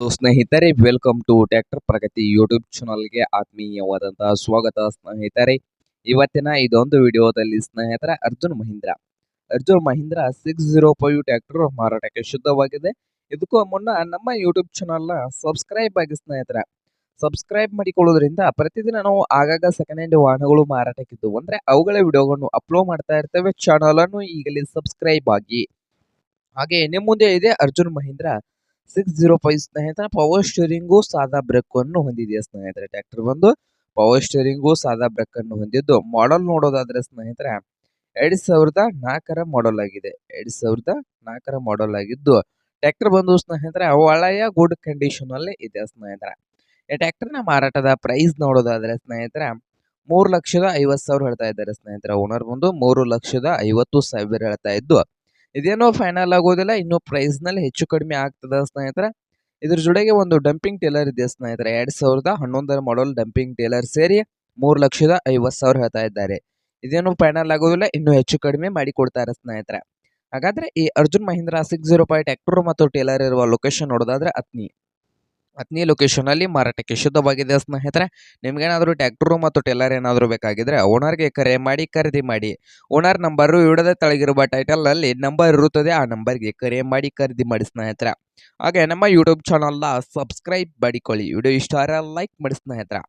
ಸ್ನೇಹಿತರೆ welcome to tractor Pragati YouTube ಚಾನಲ್ಗೆ ಆತ್ಮೀಯವಾದಂತಹ ಸ್ವಾಗತ ಸ್ನೇಹಿತರೆ. ಇವತ್ತಿನ ಇದೊಂದು ವಿಡಿಯೋದಲ್ಲಿ ಸ್ನೇಹಿತರ, Arjun Mahindra. Arjun Mahindra six zero five tractor ಮಾರಾಟಕ್ಕೆ ಶುದ್ಧವಾಗಿದೆ. ಇದಕ್ಕೂ ಮುನ್ನ ನಮ್ಮ ಯೂಟ್ಯೂಬ್ ಚಾನಲ್ನ ಸಬ್ಸ್ಕ್ರೈಬ್ ಆಗಿ ಸ್ನೇಹಿತರ. ಸಬ್ಸ್ಕ್ರೈಬ್ ಮಾಡಿಕೊಳ್ಳೋದ್ರಿಂದ ಪ್ರತಿದಿನ ನಾವು ಆಗಾಗ ಸೆಕೆಂಡ್ ಹ್ಯಾಂಡ್ ವಾಹನಗಳು ಮಾರಾಟಕ್ಕಿದ್ದು ಅಂದ್ರೆ ಅವುಗಳ ವಿಡಿಯೋಗಳನ್ನು ಅಪ್ಲೋಡ್ ಮಾಡ್ತಾ ಇರ್ತೇವೆ. ಚಾನಲನ್ನು ಈಗಲೇ ಸಬ್ಸ್ಕ್ರೈಬ್ ಆಗಿ. ಹಾಗೆ ನಿಮ್ಮ ಮುಂದೆ ಇದೆ Arjun Mahindra. Six zero five ಸ್ನೇಹಿತರೆ ಪವರ್ ಸ್ಟೀರಿಂಗು ಸಾದಾ ಬ್ರೇಕ್ ಅನ್ನು ಹೊಂದಿದೆ ಸ್ನೇಹಿತರೆ? ಟ್ರ್ಯಾಕ್ಟರ್ ಬಂದು ಪವರ್ ಸ್ಟೀರಿಂಗು ಸಾದಾ ಬ್ರೇಕ್ ಅನ್ನು ಹೊಂದಿದ್ದು. ಮಾಡಲ್ ನೋಡೋದಾದ್ರೆ ಸ್ನೇಹಿತರೆ, ಎರಡ್ ಸಾವಿರದ ನಾಲ್ಕರ ಮಾಡಲ್ ಆಗಿದೆ. ಎರಡ್ ಸಾವಿರದ ನಾಲ್ಕರ ಮಾಡಲ್ ಆಗಿದ್ದು ಟ್ರ್ಯಾಕ್ಟರ್ ಬಂದು ಸ್ನೇಹಿತರೆ, ಒಳ್ಳೆಯ ಗುಡ್ ಕಂಡೀಷನ್ ಅಲ್ಲಿ ಇದೆ ಸ್ನೇಹಿತರೆ. ಈ ಟ್ರ್ಯಾಕ್ಟರ್ನ ಮಾರಾಟದ ಪ್ರೈಸ್ ನೋಡೋದಾದ್ರೆ ಸ್ನೇಹಿತರೆ, ಮೂರು ಲಕ್ಷದ ಐವತ್ತು ಸಾವಿರ ಹೇಳ್ತಾ ಇದ್ದಾರೆ ಸ್ನೇಹಿತರೆ. ಓನರ್ ಬಂದು ಮೂರು ಲಕ್ಷದ ಐವತ್ತು ಸಾವಿರ ಹೇಳ್ತಾ ಇದ್ದು ಇದೇನೋ ಫೈನಲ್ ಆಗೋದಿಲ್ಲ, ಇನ್ನು ಪ್ರೈಸ್ನಲ್ಲಿ ಹೆಚ್ಚು ಕಡಿಮೆ ಆಗ್ತದ ಸ್ನೇಹಿತರೆ. ಇದ್ರ ಜೊತೆಗೆ ಒಂದು ಡಂಪಿಂಗ್ ಟೇಲರ್ ಇದೆ ಸ್ನೇಹಿತರೆ. ಎರಡ್ ಸಾವಿರದ ಹನ್ನೊಂದರ ಮಾಡಲ್ ಡಂಪಿಂಗ್ ಟೇಲರ್ ಸೇರಿ ಮೂರು ಲಕ್ಷದ ಐವತ್ತು ಸಾವಿರ ಹೇಳ್ತಾ ಇದ್ದಾರೆ. ಇದೇನು ಫೈನಲ್ ಆಗೋದಿಲ್ಲ, ಇನ್ನು ಹೆಚ್ಚು ಕಡಿಮೆ ಮಾಡಿ ಕೊಡ್ತಾರೆ ಸ್ನೇಹಿತರೆ. ಹಾಗಾದ್ರೆ ಈ Arjun Mahindra six zero point tractor ಮತ್ತು ಟೇಲರ್ ಇರುವ ಲೊಕೇಶನ್ ನೋಡೋದಾದ್ರೆ ಅತ್ನಿ ಅತ್ನಿ ಲೊಕೇಶನ್ ಅಲ್ಲಿ ಮಾರಾಟಕ್ಕೆ ಶುದ್ಧವಾಗಿದೆ ಸ್ನೇಹಿತರೆ. ನಿಮ್ಗೇನಾದರೂ ಟ್ಯಾಕ್ಟ್ರು ಮತ್ತು ಟೆಲ್ಲರ್ ಏನಾದರೂ ಬೇಕಾಗಿದ್ರೆ ಓನರ್ಗೆ ಕರೆ ಮಾಡಿ, ಖರೀದಿ ಮಾಡಿ. ಓನರ್ ನಂಬರ್ ಇಡದೆ ತಳಗಿರುವ ಟೈಟಲ್ ಅಲ್ಲಿ ನಂಬರ್ ಇರುತ್ತದೆ, ಆ ನಂಬರ್ಗೆ ಕರೆ ಮಾಡಿ, ಖರೀದಿ ಮಾಡಿ ಸ್ನೇಹಿತರ. ಹಾಗೆ ನಮ್ಮ ಯೂಟ್ಯೂಬ್ ಚಾನಲ್ನ ಸಬ್ಸ್ಕ್ರೈಬ್ ಮಾಡಿಕೊಳ್ಳಿ. ವಿಡಿಯೋ ಇಷ್ಟ ಲೈಕ್ ಮಾಡಿ ಸ್ನೇಹಿತರ.